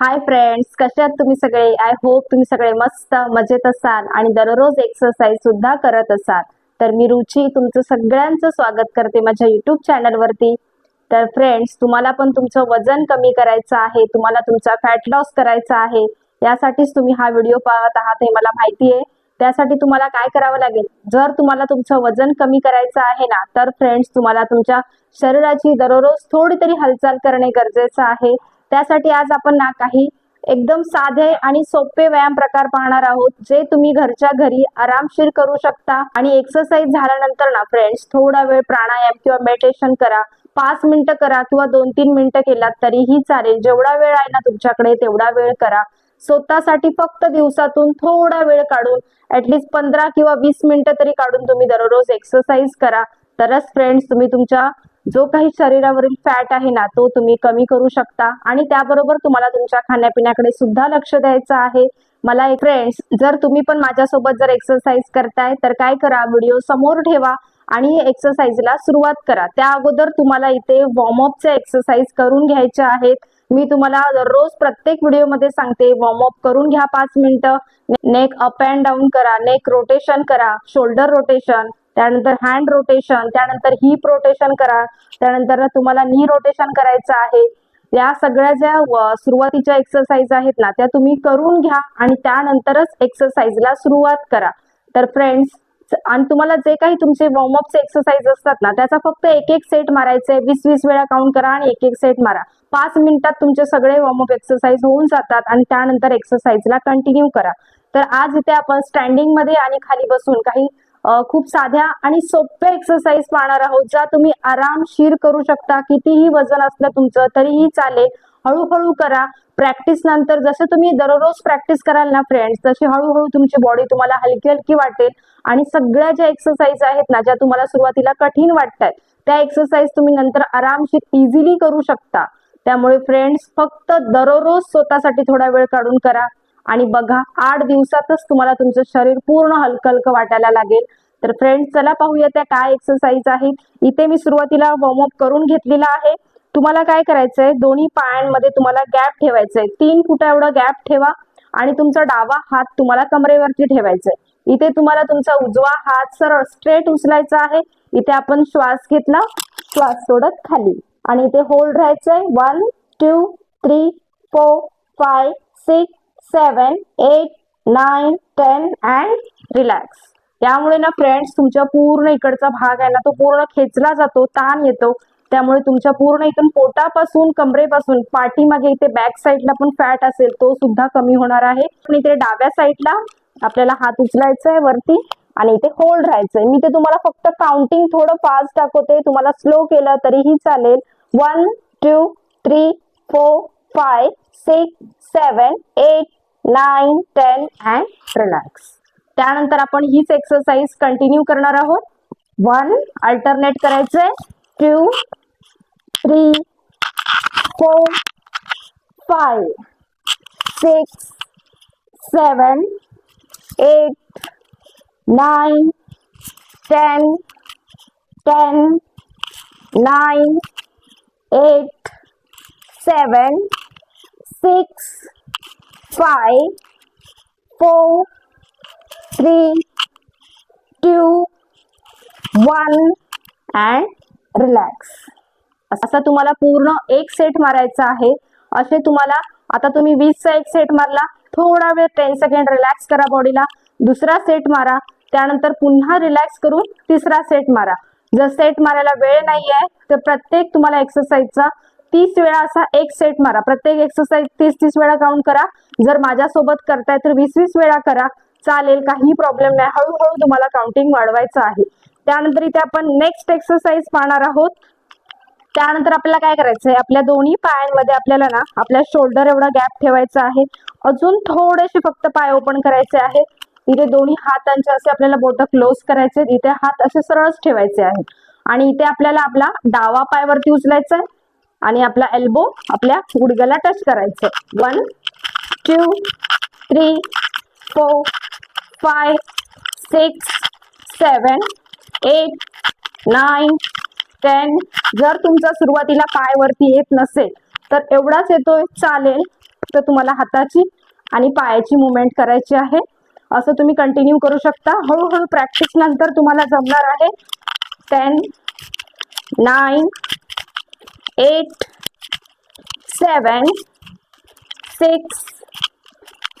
Hi friends कसे आहात तुम्ही सगळे? आय होप तुम्ही सगळे मस्त मजेत असाल आणि दररोज एक्सरसाइज सुद्धा करत असाल. तर मी रुची तुमचं सगळ्यांचं स्वागत करते माझ्या युट्यूब चॅनलवरती तर फ्रेंड्स तुम्हाला पण तुमचं वजन कमी करायचं आहे तुम्हाला तुमचा फॅट लॉस करायचा आहे यासाठीच तुम्ही हा व्हिडिओ पाहत आहात हे मला माहिती आहे. त्यासाठी तुम्हाला काय करावं लागेल? जर तुम्हाला तुमचं वजन कमी करायचं आहे ना तर फ्रेंड्स तुम्हाला तुमच्या शरीराची दररोज थोडी तरी हालचाल करणे गरजेचं आहे. त्यासाठी आज आपण ना काही एकदम साधे आणि सोपे व्यायाम प्रकार पाहणार आहोत जे तुम्ही घरच्या घरी आरामशीर करू शकता. आणि एक्सरसाइज झाल्यानंतर ना फ्रेंड्स थोडा वेळ प्राणायाम किंवा मेडिटेशन करा. पाच मिनिटं करा किंवा दोन तीन मिनिटं केलात तरीही चालेल. जेवढा वेळ आहे ना तुमच्याकडे तेवढा वेळ करा. स्वतःसाठी फक्त दिवसातून थोडा वेळ काढून ऍटलिस्ट पंधरा किंवा वीस मिनिटं तरी काढून तुम्ही दररोज एक्सरसाइज करा. तरच फ्रेंड्स तुम्ही तुमच्या जो काही शरीरावरील फॅट आहे ना तो तुम्ही कमी करू शकता. आणि त्याबरोबर तुम्हाला तुमच्या खाण्यापिण्याकडे सुद्धा लक्ष द्यायचं आहे. मला एक फ्रेंड्स जर तुम्ही पण माझ्यासोबत जर एक्सरसाइज करताय तर काय करा व्हिडिओ समोर ठेवा आणि एक्सरसाइजला सुरुवात करा. त्या अगोदर तुम्हाला इथे वॉर्मअपचे एक्सरसाइज करून घ्यायचे आहेत. मी तुम्हाला दररोज प्रत्येक व्हिडिओमध्ये सांगते वॉर्मअप करून घ्या पाच मिनिटं. नेक अप अँड डाऊन करा नेक रोटेशन करा शोल्डर रोटेशन त्यानंतर हँड रोटेशन त्यानंतर हिप रोटेशन करा त्यानंतर तुम्हाला नी रोटेशन करायचं आहे. या सगळ्या ज्या सुरुवातीच्या एक्सरसाइज आहेत ना त्या तुम्ही करून घ्या आणि त्यानंतरच एक्सरसाइजला सुरुवात करा. तर फ्रेंड्स आणि तुम्हाला जे काही तुमचे वॉर्मअपचे एक्सरसाइज असतात ना त्याचा फक्त एक एक सेट मारायचे वीस वीस वेळा काउंट करा आणि एक एक सेट मारा. पाच मिनिटात तुमचे सगळे वॉर्मअप एक्सरसाइज होऊन जातात आणि त्यानंतर एक्सरसाइजला कंटिन्यू करा. तर आज इथे आपण स्टँडिंगमध्ये आणि खाली बसून काही खूप साध्या आणि सोप्या एक्सरसाइज पाहणार आहोत ज्या तुम्ही आरामशीर करू शकता कितीही वजन असलं तुमचं तरीही चालेल. हळूहळू करा. प्रॅक्टिस नंतर जसं तुम्ही दररोज प्रॅक्टिस कराल ना फ्रेंड्स तशी हळूहळू तुमची बॉडी तुम्हाला हलकी हलकी वाटेल. आणि सगळ्या ज्या एक्सरसाइज आहेत ना ज्या तुम्हाला सुरुवातीला कठीण वाटतात त्या एक्सरसाइज तुम्ही नंतर आरामशीर इझिली करू शकता. त्यामुळे फ्रेंड्स फक्त दररोज स्वतःसाठी थोडा वेळ काढून करा. आणि बघा आठ दिवसातच तुम्हाला तुमचं शरीर पूर्ण हलकं हलकं वाटायला लागेल. तर फ्रेंड्स चला पाहूया त्या काय एक्सरसाइज आहेत. इथे मी सुरुवातीला वॉर्मअप करून घेतलेला आहे. तुम्हाला काय करायचंय? दोन्ही पायांमध्ये तुम्हाला गॅप ठेवायचंय. तीन फुटा एवढा गॅप ठेवा आणि तुमचा डावा हात तुम्हाला कमरेवरती ठेवायचा आहे इथे तुम्हाला तुमचा उजवा हात सरळ स्ट्रेट उचलायचा आहे. इथे आपण श्वास घेतला. श्वास सोडत खाली. आणि इथे होल्ड राहायचंय. One two three four five six seven eight nine ten and relax त्यामुळे ना फ्रेंड्स तुमच्या पूर्ण इकडचा भाग आहे ना तो पूर्ण खेचला जातो ताण येतो. त्यामुळे तुमच्या पूर्ण इथून पोटापासून कमरेपासून पाठीमागे इथे बॅक साईडला पण फॅट असेल तो सुद्धा कमी होणार आहे. पण इथे डाव्या साईडला आपल्याला हात उचलायचा आहे वरती आणि इथे होल्ड राहायचंय मी ते तुम्हाला फक्त काउंटिंग थोडं फास्ट दाखवते. तुम्हाला स्लो केलं तरीही चालेल. One two three four five six seven eight nine ten and relax त्यानंतर आपण हीच एक्सरसाइज कंटिन्यू करणार आहोत. वन अल्टरनेट करायचंय. Two three four five six seven eight nine ten ten nine eight seven six five four three two, one and relax असा तुम्हाला पूर्ण एक सेट मारायचा आहे. असे तुम्हाला आता तुम्ही वीसचा एक सेट मारला थोडा वेळ टेन सेकंड रिलॅक्स करा बॉडीला दुसरा सेट मारा. त्यानंतर पुन्हा रिलॅक्स करून तिसरा सेट मारा. जर सेट मारायला वेळ नाही आहे तर प्रत्येक तुम्हाला एक्सरसाइजचा तीस वेळा असा एक सेट मारा. प्रत्येक एक्सरसाइज तीस तीस वेळा काउंट करा. जर माझ्यासोबत करताय तर वीस वीस वेळा करा. चालेल काही प्रॉब्लेम नाही. हळूहळू तुम्हाला काउंटिंग वाढवायचं आहे. त्यानंतर इथे आपण नेक्स्ट एक्सरसाइज पाहणार आहोत. त्यानंतर आपल्याला काय करायचंय? आपल्या दोन्ही पायांमध्ये आपल्याला ना आपल्या शोल्डर एवढा गॅप ठेवायचा आहे. अजून थोडेसे फक्त पाय ओपन करायचे आहेत. इथे दोन्ही हातांचे असे आपल्याला बोट क्लोज करायचे इथे हात असे सरळच ठेवायचे आहेत. आणि इथे आपल्याला आपला डावा पाय वरती उचलायचा आहे आणि आपला एल्बो आपल्या गुडघ्याला टच करायचं one two three four five six seven eight nine ten जर तुमचा सुरुवातीला पाय वरती येत नसेल तर एवढाच येतोय चालेल. तर तुम्हाला हाताची आणि पायाची मुवमेंट करायची आहे. असं तुम्ही कंटिन्यू करू शकता. हळूहळू प्रॅक्टिस नंतर तुम्हाला जमणार आहे. Ten nine eight seven six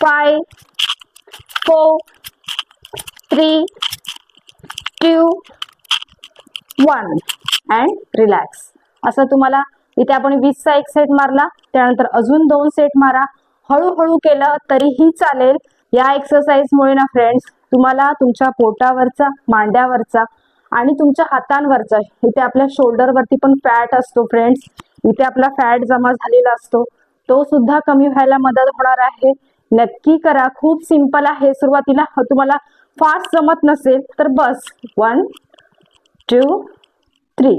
five four three two one and relax असं तुम्हाला इथे आपण वीसचा एक सेट मारला त्यानंतर अजून दोन सेट मारा. हळूहळू केलं तरीही चालेल. या एक्सरसाइजमुळे ना फ्रेंड्स तुम्हाला तुमच्या पोटावरचा मांड्यावरचा आणि तुमच्या हातांवरचा इथे आपल्या शोल्डरवरती पण फॅट असतो फ्रेंड्स इथे आपला फॅट जमा झालेला असतो. तो सुद्धा कमी व्हायला मदत होणार आहे. नक्की करा. खूप सिंपल आहे. सुरुवातीला तुम्हाला फास्ट जमत नसेल तर बस. वन टू थ्री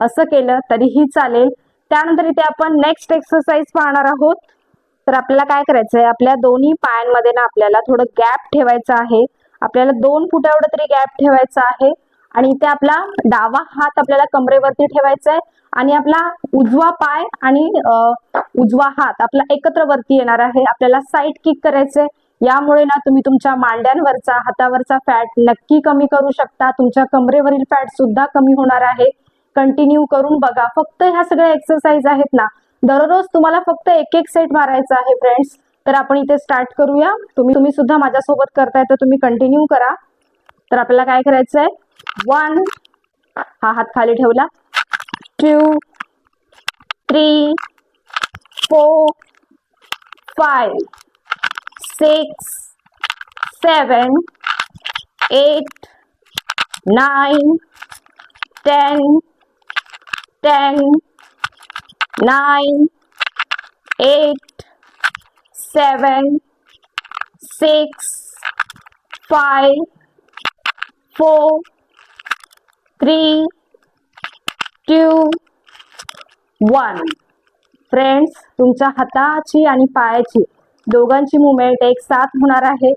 असं केलं तरीही चालेल. त्यानंतर इथे आपण नेक्स्ट एक्सरसाइज पाहणार आहोत. तर आपल्याला काय करायचं आहे आपल्या दोन्ही पायांमध्ये ना आपल्याला थोडं गॅप ठेवायचं आहे. आपल्याला दोन फुटा एवढं तरी गॅप ठेवायचा आहे. आणि इथे आपला डावा हात आपल्याला कमरेवरती ठेवायचा आहे आणि आपला उजवा पाय आणि उजवा हात आपला एकत्र वरती येणार आहे. आपल्याला साईड किक करायचंय. यामुळे ना तुम्ही तुमच्या मांड्यांवरचा हातावरचा फॅट नक्की कमी करू शकता. तुमच्या कमरेवरील फॅट सुद्धा कमी होणार आहे. कंटिन्यू करून बघा. फक्त ह्या सगळ्या एक्सरसाइज आहेत ना दररोज तुम्हाला फक्त एक एक सेट मारायचा आहे फ्रेंड्स तर आपण इथे स्टार्ट करूया. तुम्ही तुम्ही सुद्धा माझ्यासोबत करताय तर तुम्ही कंटिन्यू करा. तर आपल्याला काय करायचं आहे वन हा हात खाली ठेवला. Two three four five six seven eight nine ten ten nine eight seven six five four three, two, one. Friends तुमच्या हाताची आणि पायाची दोघांची मुवमेंट एक साथ होणार आहे.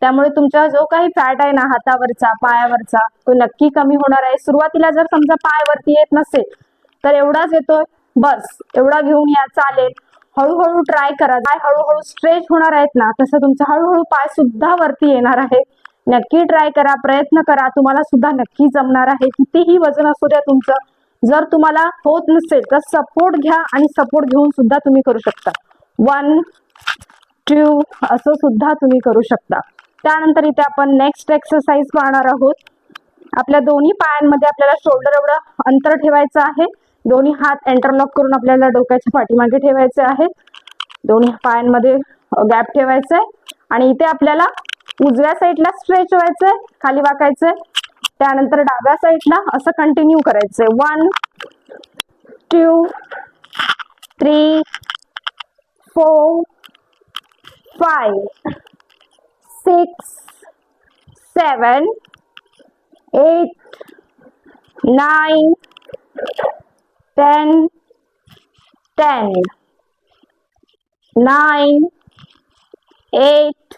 त्यामुळे तुमचा जो काही फॅट आहे ना हातावरचा पायावरचा तो नक्की कमी होणार आहे. सुरुवातीला जर समजा पायावरती येत नसेल तर एवढाच येतोय. बस एवढा घेऊन या चालेल. हळूहळू ट्राय करा. पाय हळूहळू स्ट्रेच होणार आहेत ना तसं तुमचा हळूहळू पाय सुद्धा वरती येणार आहे. नक्की ट्राय करा प्रयत्न करा. तुम्हाला सुद्धा नक्की जमणार आहे. कितीही वजन असू द्या तुमचं जर तुम्हाला होत नसेल तर सपोर्ट घ्या आणि सपोर्ट घेऊन सुद्धा तुम्ही करू शकता. वन टू असं सुद्धा तुम्ही करू शकता. त्यानंतर इथे आपण नेक्स्ट एक्सरसाइज पाहणार आहोत. आपल्या दोन्ही पायांमध्ये आपल्याला शोल्डर एवढं अंतर ठेवायचं आहे. दोन्ही हात एंटरलॉक करून आपल्याला डोक्याच्या पाठीमागे ठेवायचे आहेत. दोन्ही पायांमध्ये गॅप ठेवायचा आहे. आणि इथे आपल्याला उजव्या साईडला स्ट्रेच व्हायचंय खाली वाकायचंय. त्यानंतर डाव्या साईडला असं कंटिन्यू करायचंय. One two three four five six seven eight nine ten ten nine eight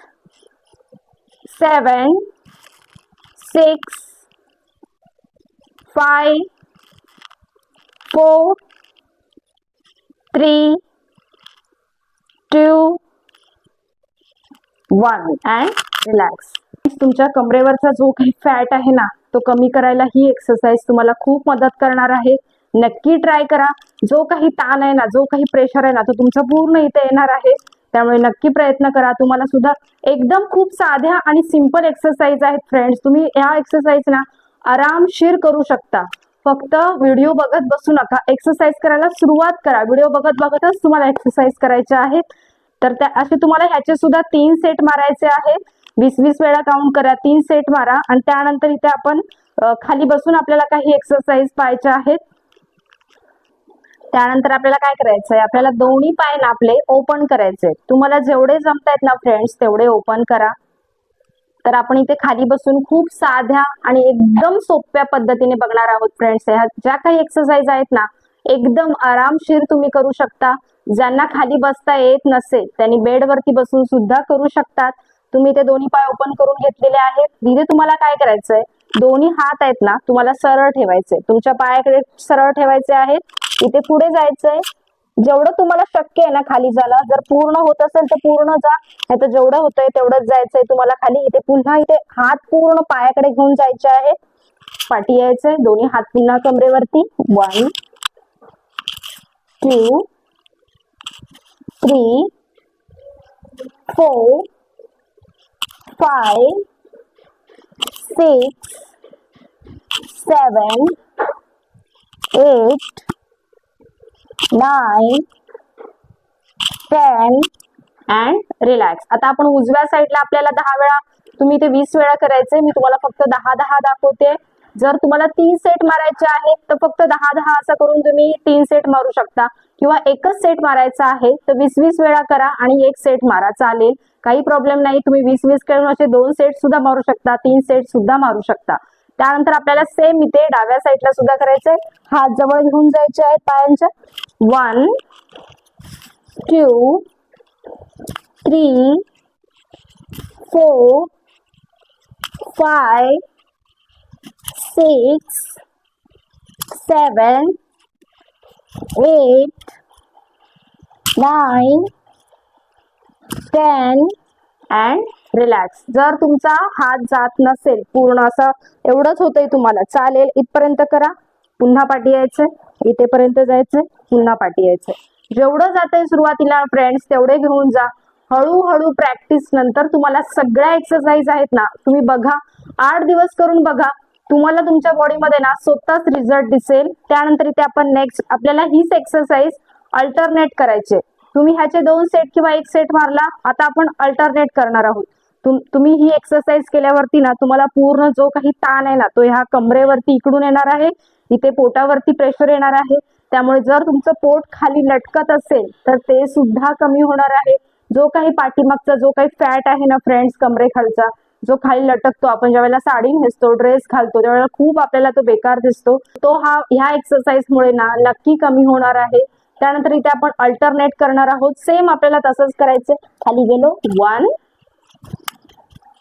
seven, six, five, four, three, two, one. And relax. तुमच्या कमरेवरचा जो काही फॅट आहे ना तो कमी करायला ही एक्सरसाइज तुम्हाला खूप मदत करणार आहे. नक्की ट्राय करा. जो काही ताण आहे ना जो काही प्रेशर आहे ना तो तुमचा पूर्ण इथे येणार आहे. त्यामुळे नक्की प्रयत्न करा. तुम्हाला सुद्धा एकदम खूप साध्या आणि सिंपल एक्सरसाइज आहेत फ्रेंड्स तुम्ही या एक्सरसाइज ना आरामशीर करू शकता. फक्त व्हिडिओ बघत बसू नका. एक्सरसाइज करायला सुरुवात करा. व्हिडिओ बघत बघतच तुम्हाला एक्सरसाइज करायचे आहेत तर त्या असे तुम्हाला ह्याचे सुद्धा तीन सेट मारायचे आहेत. वीस वीस वेळा काउंट करा. तीन सेट मारा. आणि त्यानंतर इथे आपण खाली बसून आपल्याला काही एक्सरसाइज पाहायच्या आहेत. त्यानंतर आपल्याला काय करायचं आहे आपल्याला दोन्ही पाय ना आपले ओपन करायचे तुम्हाला जेवढे जमतायत ना फ्रेंड्स तेवढे ओपन करा. तर आपण इथे खाली बसून खूप साध्या आणि एकदम सोप्या पद्धतीने बघणार आहोत फ्रेंड्स ह्या ज्या काही एक्सरसाइज आहेत ना एकदम आरामशीर तुम्ही करू शकता. ज्यांना खाली बसता येत नसेल त्यांनी बेडवरती बसून सुद्धा करू शकतात. तुम्ही ते दोन्ही पाय ओपन करून घेतलेले आहेत. तिथे तुम्हाला काय करायचंय? दोन्ही हात आहेत ना तुम्हाला सरळ ठेवायचे तुमच्या पायाकडे सरळ ठेवायचे आहेत. इथे पुढे जायचंय. जेवढं तुम्हाला शक्य आहे ना खाली जायला जर पूर्ण होत असेल तर पूर्ण जा. नाही तर जेवढं होतंय तेवढंच जायचंय तुम्हाला खाली. इथे पुन्हा इथे हात पूर्ण पायाकडे घेऊन जायचे आहेत. पाठी यायचंय. दोन्ही हात पुन्हा कमरेवरती. One two three four five six seven eight nine ten and relax आता आपण उजव्या साईडला आपल्याला दहा वेळा तुम्ही ते वीस वेळा करायचे मी तुम्हाला फक्त दहा दहा दाखवते. जर तुम्हाला तीन सेट मारायचे आहेत तर फक्त दहा दहा असं करून तुम्ही तीन सेट मारू शकता. किंवा एकच सेट मारायचा आहे तर वीस वीस वेळा करा आणि एक सेट मारा. चालेल. काही प्रॉब्लेम नाही. तुम्ही वीस वीस करून असे दोन सेट सुद्धा मारू शकता. तीन सेट सुद्धा मारू शकता. त्यानंतर आपल्याला सेम इथे डाव्या साईडला सुद्धा करायचंय. हात जवळ घेऊन जायचे आहेत पायांच्या. One two three four five six seven eight nine ten and relax जर तुमचा हात जात नसेल पूर्ण असं एवढंच होतंय तुम्हाला चालेल इथपर्यंत करा. पुन्हा पाठी यायचंय इथेपर्यंत जायचंय पुन्हा पाठी यायचंय. जेवढं जाते सुरुवातीला फ्रेंड्स तेवढे घेऊन जा. हळूहळू प्रॅक्टिस नंतर तुम्हाला सगळ्या एक्सरसाइज आहेत ना तुम्ही बघा. आठ दिवस करून बघा. तुम्हाला तुमच्या बॉडीमध्ये ना स्वतःच रिझल्ट दिसेल. त्यानंतर इथे आपण नेक्स्ट आपल्याला हीच एक्सरसाइज अल्टरनेट करायचे तुम्ही ह्याचे दोन सेट किंवा एक सेट मारला आता आपण अल्टरनेट करणार आहोत. तुम्ही ही एक्सरसाइज केल्यावरती ना तुम्हाला पूर्ण जो काही ताण आहे ना तो ह्या कमरेवरती इकडून येणार आहे इथे पोटावरती प्रेशर येणार आहे. त्यामुळे जर तुमचं पोट खाली लटकत असेल तर ते सुद्धा कमी होणार आहे. जो काही पाठीमागचा जो काही फॅट आहे ना फ्रेंड्स कमरेखालचा जो खाली लटकतो आपण ज्यावेळेला साडी नेसतो ड्रेस घालतो त्यावेळेला खूप आपल्याला तो बेकार दिसतो. तो हा ह्या एक्सरसाइजमुळे ना नक्की कमी होणार आहे. त्यानंतर इथे आपण अल्टरनेट करणार आहोत. सेम आपल्याला तसंच करायचं खाली गेलो. One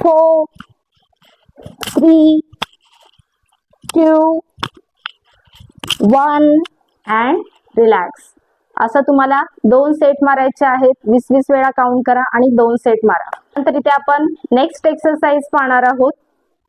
four, three, two, one and relax. असं तुम्हाला दोन सेट मारायचे आहेत. वीस वीस वेळा काउंट करा आणि दोन सेट मारा. नंतर इथे आपण नेक्स्ट एक्सरसाइज पाहणार आहोत.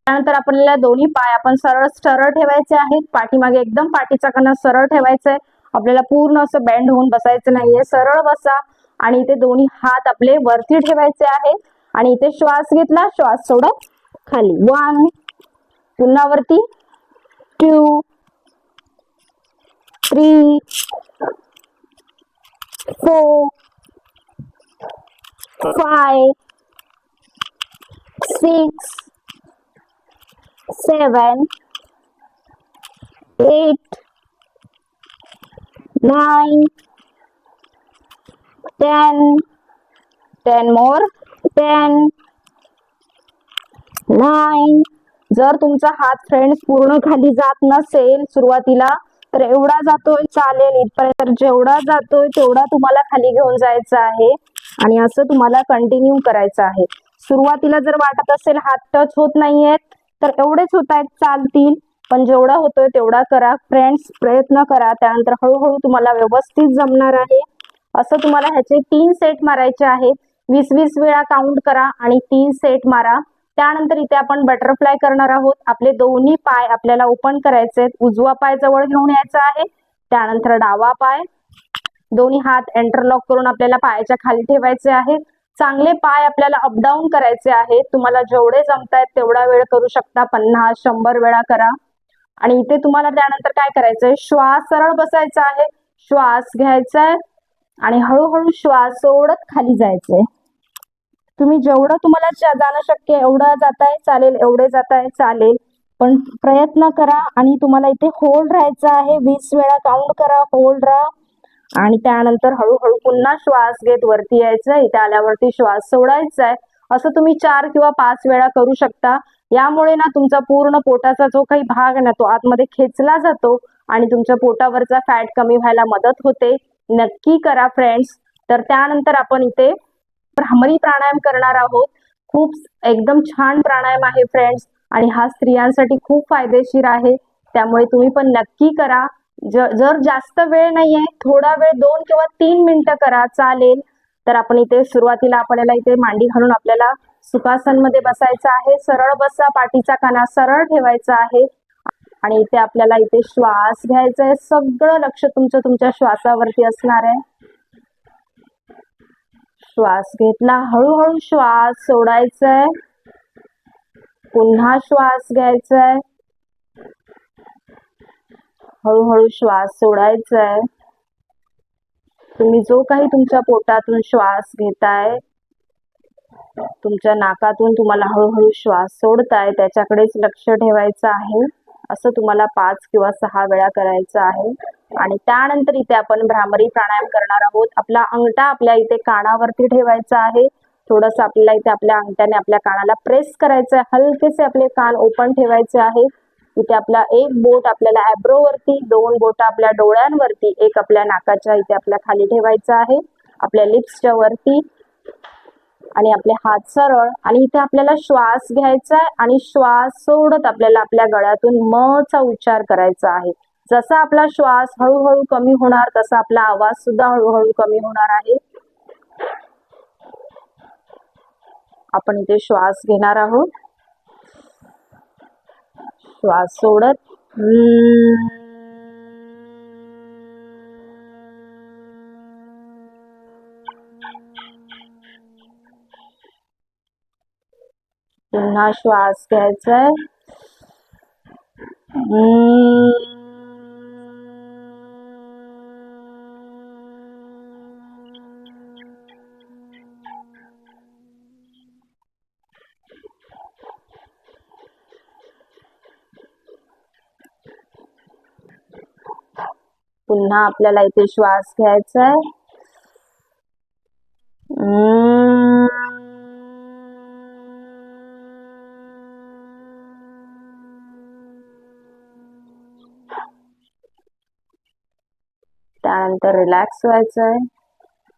त्यानंतर आपल्याला दोन्ही पाय आपण सरळ सरळ ठेवायचे आहेत. पाठीमागे एकदम पाठीचा कणा सरळ ठेवायचा आहे आपल्याला पूर्ण असं बँड होऊन बसायचं नाहीये. सरळ बसा. आणि इथे दोन्ही हात आपले वरती ठेवायचे आहेत. आणि इथे श्वास घेतला श्वास सोडत खाली. वन पुन्हा वरती two three four five six seven eight nine ten ten more ten nine. जर तुमचा हात फ्रेंड्स पूर्ण खाली जात नसेल सुरुवातीला तर एवढा जातोय चालेल. इथपर्यंत जेवढा जातोय तेवढा तुम्हाला खाली घेऊन जायचं आहे. आणि असं तुम्हाला कंटिन्यू करायचं आहे. सुरुवातीला जर वाटत असेल हात टच होत नाहीयेत तर एवढेच होत आहेत चालतील. पण जेवढा होतोय तेवढा करा. फ्रेंड्स प्रयत्न करा. त्यानंतर हळूहळू तुम्हाला व्यवस्थित जमणार आहे. असं तुम्हाला ह्याचे तीन सेट मारायचे आहेत. वीस वीस वेळा काउंट करा आणि तीन सेट मारा. त्यानंतर इथे आपण बटरफ्लाय करणार आहोत. आपले दोन्ही पाय आपल्याला ओपन करायचे आहेत. उजवा पाय जवळ घेऊन यायचा आहे. त्यानंतर डावा पाय. दोन्ही हात एंटरलॉक करून आपल्याला पायाच्या खाली ठेवायचे आहेत. चांगले पाय आपल्याला अपडाऊन करायचे आहेत. तुम्हाला जेवढे जमतायत तेवढा वेळ करू शकता. पन्नास शंभर वेळा करा. आणि इथे तुम्हाला त्यानंतर काय करायचंय? श्वास सरळ बसायचा आहे. श्वास घ्यायचा आहे आणि हळूहळू श्वास सोडत खाली जायचंय. तुम्ही जेवढं तुम्हाला जाणं शक्य एवढं जाताय चालेल एवढे जाताय चालेल. पण प्रयत्न करा आणि तुम्हाला इथे होल्ड राहायचं आहे. वीस वेळा काउंट करा होल्ड राहा. आणि त्यानंतर हळूहळू पुन्हा श्वास घेत वरती यायचंय. इथे आल्यावरती श्वास सोडायचा आहे असं तुम्ही चार किंवा पाच वेळा करू शकता. यामुळे ना तुमचा पूर्ण पोटाचा जो काही भाग ना तो आतमध्ये खेचला जातो आणि तुमच्या पोटावरचा फॅट कमी व्हायला मदत होते. नक्की करा फ्रेंड्स तर त्यानंतर आपण इथे भ्रामरी प्राणायाम करणार आहोत. खूप एकदम छान प्राणायाम आहे फ्रेंड्स आणि हा स्त्रियांसाठी खूप फायदेशीर आहे. त्यामुळे तुम्ही पण नक्की करा. जर जास्त वेळ नाहीये थोडा वेळ दोन किंवा तीन मिनिटं करा चालेल. तर आपण इथे सुरुवातीला आपल्याला इथे मांडी घालून आपल्याला सुखासनमध्ये बसायचं आहे. सरळ बसा पाठीचा काना सरळ ठेवायचा आहे. आणि इथे आपल्याला इथे श्वास घ्यायचा आहे सगळं लक्ष तुमचं तुमच्या श्वासावरती असणार आहे. श्वास घेतला. हळूहळू श्वास सोडायचा आहे पुन्हा श्वास घ्यायचा आहे हळूहळू श्वास सोडायचा आहे तुम्ही जो काही तुमच्या पोटातून श्वास घेताय तुमच्या नाकातून तुम्हाला हळूहळू श्वास सोडताय त्याच्याकडेच लक्ष ठेवायचं आहे. असं तुम्हाला पाच किंवा सहा वेळा करायचं आहे. आणि त्यानंतर इथे आपण भ्रामरी प्राणायाम करणार आहोत. आपला अंगठा आपल्या इथे कानावरती ठेवायचा आहे. थोडस आपल्याला इथे आपल्या अंगठ्याने आपल्या कानाला प्रेस करायचं आहे. हलकेसे आपले कान ओपन ठेवायचे आहे इथे आपला एक बोट आपल्याला ॲब्रो वरती दोन बोट आपल्या डोळ्यांवरती एक आपल्या नाकाच्या इथे आपल्या खाली ठेवायचं आहे. आपल्या लिप्सच्या वरती. आणि आपले हात सरळ आणि इथे आपल्याला श्वास घ्यायचा आहे आणि श्वास सोडत आपल्याला आपल्या गळ्यातून म चा उच्चार करायचा आहे. जसा आपला श्वास हळूहळू कमी होणार तसा आपला आवाज सुद्धा हळूहळू कमी होणार आहे. आपण इथे श्वास घेणार आहोत. श्वास सोडत. पुन्हा श्वास घ्यायचा आहे पुन्हा आपल्याला इथे श्वास घ्यायचा आहे त्यानंतर रिलॅक्स व्हायचं आहे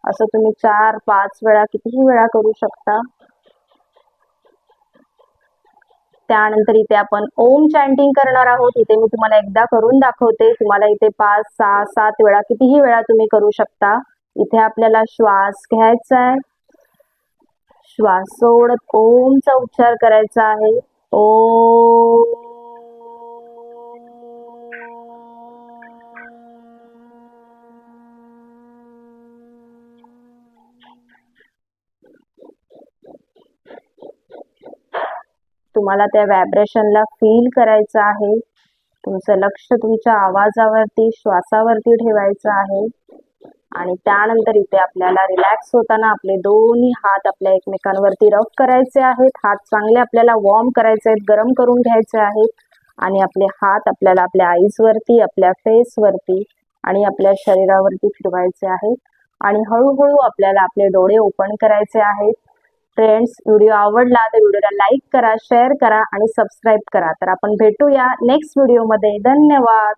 असं तुम्ही चार पाच वेळा कितीही वेळा करू शकता. त्यानंतर इथे आपण ओम चॅन्टिंग करणार आहोत. इथे मी तुम्हाला एकदा करून दाखवते. तुम्हाला इथे पाच सहा सात वेळा कितीही वेळा तुम्ही करू शकता. इथे आपल्याला श्वास घ्यायचा आहे श्वास सोडत ओमचा उच्चार करायचा आहे. ओम तुम्हाला त्या व्हायब्रेशनला फील करायचं आहे. तुमचं लक्ष तुमच्या आवाजावरती श्वासावरती ठेवायचं आहे. आणि त्यानंतर इथे आपल्याला रिलॅक्स होताना आपले दोन्ही हात आपल्या एकमेकांवरती रफ करायचे आहेत. हात चांगले आपल्याला वॉर्म करायचे आहेत गरम करून घ्यायचे आहेत. आणि आपले हात आपल्याला आपल्या आईजवरती आपल्या फेसवरती आणि आपल्या शरीरावरती फिरवायचे आहेत. आणि हळूहळू आपल्याला आपले डोळे ओपन करायचे आहेत. फ्रेंड्स व्हिडिओ आवडला तर व्हिडिओला लाईक करा शेअर करा आणि सबस्क्राईब करा. तर आपण भेटूया नेक्स्ट व्हिडिओमध्ये धन्यवाद!